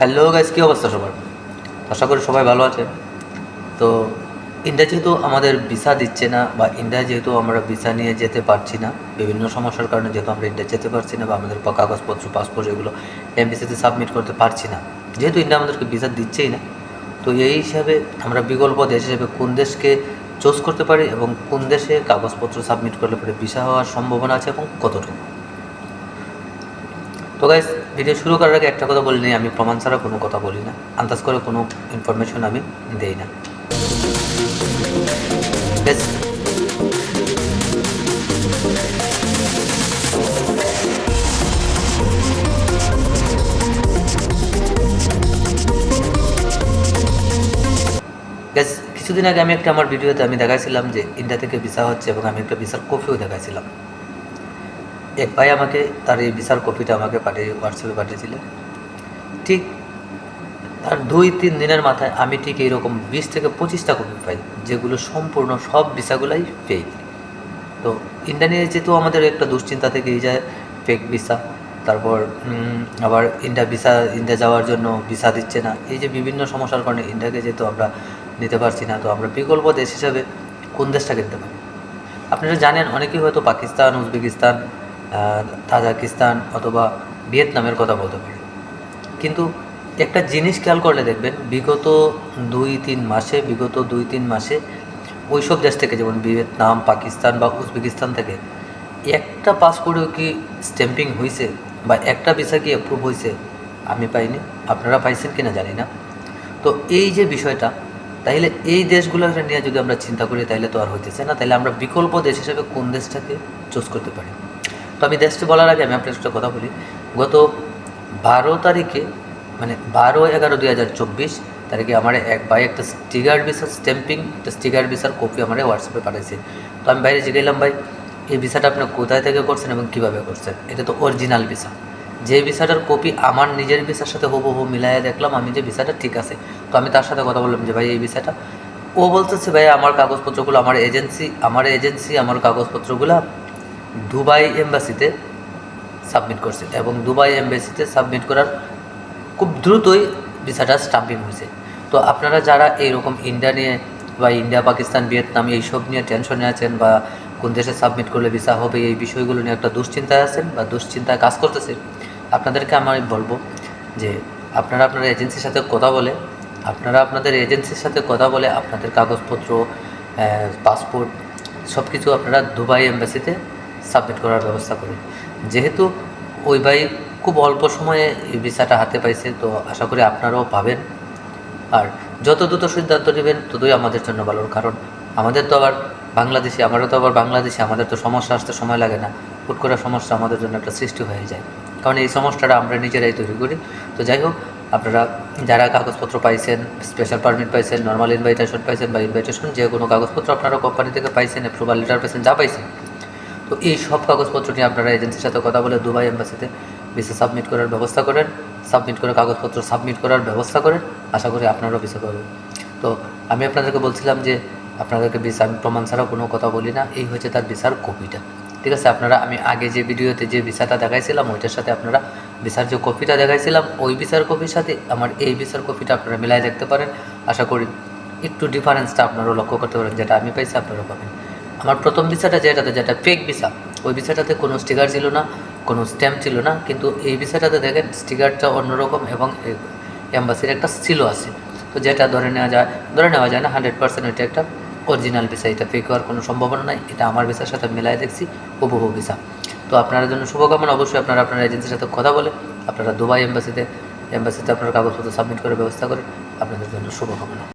Hello guys কী অবস্থা সবার? আশা করি সবাই ভালো আছে। তো ইন্ডিয়া যেহেতু আমাদের ভিসা দিচ্ছে না বা ইন্ডিয়া যেহেতু আমরা ভিসা নিয়ে যেতে পারছি না, বিভিন্ন সমস্যার কারণে যেহেতু আমরা ইন্ডিয়া যেতে পারছি না বা আমাদের কাগজপত্র পাসপোর্ট এগুলো এমবিসিতে সাবমিট করতে পারছি না, যেহেতু ইন্ডিয়া আমাদেরকে ভিসা দিচ্ছেই না, তো এই হিসাবে আমরা বিকল্প দেশ হিসেবে কোন দেশকে চুজ করতে পারি এবং কোন দেশে কাগজপত্র সাবমিট করলে পরে ভিসা হওয়ার সম্ভাবনা আছে এবং কতটুকু? তো গাইস ভিডিও শুরু করার আগে একটা কথা বলি আমি প্রমাণ ছাড়া কোনো কথা বলি না। আন্দাজ করে কোনো ইনফরমেশন আমি দেই না। কিছুদিন আগে আমি একটা আমার ভিডিওতে আমি দেখাইছিলাম যে ইন্ডিয়া থেকে ভিসা হচ্ছে এবং আমি একটা ভিসার কপিও দেখাইছিলাম। এক ভাই আমাকে, তার এই ভিসার কপিটা আমাকে পাঠিয়ে, হোয়াটসঅ্যাপে পাঠিয়েছিলেন ঠিক তার দুই তিন দিনের মাথায় আমি ঠিক এইরকম বিশ থেকে পঁচিশটা কপি পাই, যেগুলো সম্পূর্ণ সব ভিসাগুলাই ফেক তো ইন্ডিয়া নিয়ে যেহেতু আমাদের একটা দুশ্চিন্তা থেকেই যায় ফেক ভিসা, তারপর আবার ইন্ডিয়া ভিসা, ইন্ডিয়া যাওয়ার জন্য ভিসা দিচ্ছে না, এই যে বিভিন্ন সমস্যার কারণে ইন্ডিয়াকে যেহেতু আমরা নিতে পারছি না, তো আমরা বিকল্প দেশ হিসাবে কোন দেশটা কিনতে পারি? আপনারা জানেন, অনেকেই হয়তো পাকিস্তান, উজবেকিস্তান তাজাকিস্তান অথবা ভিয়েতনামের কথা বলতে পারি। কিন্তু একটা জিনিস খেয়াল করলে দেখবেন, বিগত দুই তিন মাসে, বিগত দুই তিন মাসে ওই সব দেশ থেকে, যেমন ভিয়েতনাম, পাকিস্তান বা উজবেকিস্তান থেকে, একটা পাসপোর্টেও কি স্ট্যাম্পিং হয়েছে বা একটা ভিসা কি অ্যাপ্রুভ হয়েছে আমি পাইনি? আপনারা পাইছেন কিনা জানি না। তো এই যে বিষয়টা, তাইলে এই দেশগুলোকে নিয়ে যদি আমরা চিন্তা করি, তাইলে তো আর হইতেছে না। তাহলে আমরা বিকল্প দেশ হিসেবে কোন দেশটাকে চুজ করতে পারি? তো আমি দেশটি বলার আগে আমি আপনার সাথে কথা বলি। গত বারো তারিখে মানে বারো এগারো দুই হাজার চব্বিশ তারিখে আমার এক ভাই একটা স্টিকার ভিসার স্ট্যাম্পিং একটা স্টিকার ভিসার কপি আমার হোয়াটসঅ্যাপে পাঠাইছে। তো আমি বাইরে জিগাইলাম ভাই, এই ভিসাটা আপনি কোথায় থেকে করছেন এবং কীভাবে করছেন? এটা তো অরিজিনাল ভিসা। যে ভিসাটার কপি আমার নিজের ভিসার সাথে হুবহু মিলাইয়া দেখলাম, আমি যে ভিসাটা ঠিক আছে। তো আমি তার সাথে কথা বললাম যে, ভাই, এই ভিসাটা। ও বলতেছে, ভাই, আমার কাগজপত্রগুলো, আমার এজেন্সি আমার এজেন্সি, আমার কাগজপত্রগুলো দুবাই এম্বাসিতে সাবমিট করছে এবং দুবাই এম্বাসিতে সাবমিট করার খুব দ্রুতই ভিসাটা স্টাম্পিং হয়েছে। তো আপনারা যারা এইরকম ইন্ডিয়া নিয়ে বা ইন্ডিয়া, পাকিস্তান, ভিয়েতনাম এইসব নিয়ে টেনশনে আছেন বা কোন দেশে সাবমিট করলে ভিসা হবে, এই বিষয়গুলো নিয়ে একটা দুশ্চিন্তায় আছেন বা দুশ্চিন্তায় কাজ করতেছেন আপনাদেরকে আমি বলব যে আপনারা আপনার এজেন্সির সাথে কথা বলে, আপনারা আপনাদের এজেন্সির সাথে কথা বলে আপনাদের কাগজপত্র পাসপোর্ট সব কিছু আপনারা দুবাই এম্বাসিতে সাবমিট করার ব্যবস্থা করুন যেহেতু ওই ভাই খুব অল্প সময়ে এই ভিসাটা হাতে পাইছে, তো আশা করি আপনারাও পাবেন। আর যত দ্রুত সিদ্ধান্ত নেবেন, ততই আমাদের জন্য ভালো কারণ আমাদের তো আবার বাংলাদেশি, আমারও তো আবার বাংলাদেশি, আমাদের তো সমস্যা আসতে সময় লাগে না। হুট করে সমস্যা আমাদের জন্য একটা সৃষ্টি হয়ে যায়। কারণ এই সমস্যাটা আমরা নিজেরাই তৈরি করি। তো যাই হোক, আপনারা যারা কাগজপত্র পাইছেন স্পেশাল পারমিট পাইছেন নর্মাল ইনভাইটেশন পাইছেন বা ইনভাইটেশন যে কোনো কাগজপত্র আপনারা কোম্পানি থেকে পাইছেন অ্যাপ্রুভাল লেটার পাইছেন, যা পাইছেন তো এই সব কাগজপত্র নিয়ে আপনারা এজেন্সির সাথে কথা বলে দুবাই এম্বাসিতে ভিসা সাবমিট করার ব্যবস্থা করেন, সাবমিট করে কাগজপত্র সাবমিট করার ব্যবস্থা করেন, আশা করি আপনারাও ভিসা পাবেন তো আমি আপনাদেরকে বলছিলাম যে আপনাদেরকে ভিসা, আমি প্রমাণ ছাড়াও কোনো কথা বলি না, এই হচ্ছে তার ভিসার কপিটা। ঠিক আছে, আপনারা, আমি আগে যে ভিডিওতে যে ভিসাটা দেখাইছিলাম, ওইটার সাথে আপনারা ভিসার যে কপিটা দেখাইছিলাম, ওই ভিসার কপির সাথে আমার এই ভিসার কপিটা আপনারা মিলাই দেখতে পারেন। আশা করি একটু ডিফারেন্সটা আপনারাও লক্ষ্য করতে পারেন, যেটা আমি পাইছি, আপনারাও পাবেন। আমার প্রথম ভিসাটা যেটাতে, যেটা ফেক ভিসা ওই ভিসাটাতে কোনো স্টিকার ছিল না, কোনো স্ট্যাম্প ছিল না, কিন্তু এই ভিসাটাতে দেখেন স্টিকারটা অন্যরকম এবং অ্যাম্বাসির একটা সিলও আছে। তো যেটা ধরে নেওয়া যায়, ধরে নেওয়া যায় না হান্ড্রেড পার্সেন্ট এটা একটা অরিজিনাল ভিসা এটা ফেক হওয়ার কোনো সম্ভাবনা নাই, এটা আমার ভিসার সাথে মেলায় দেখছি, হুবহু ভিসা তো আপনাদের জন্য শুভকামনা, অবশ্যই আপনারা আপনার এজেন্সির সাথে কথা বলে আপনারা দুবাই এম্বাসিতে এম্বাসিতে আপনার কাগজপত্র সাবমিট করে ব্যবস্থা করেন, আপনাদের জন্য শুভকামনা।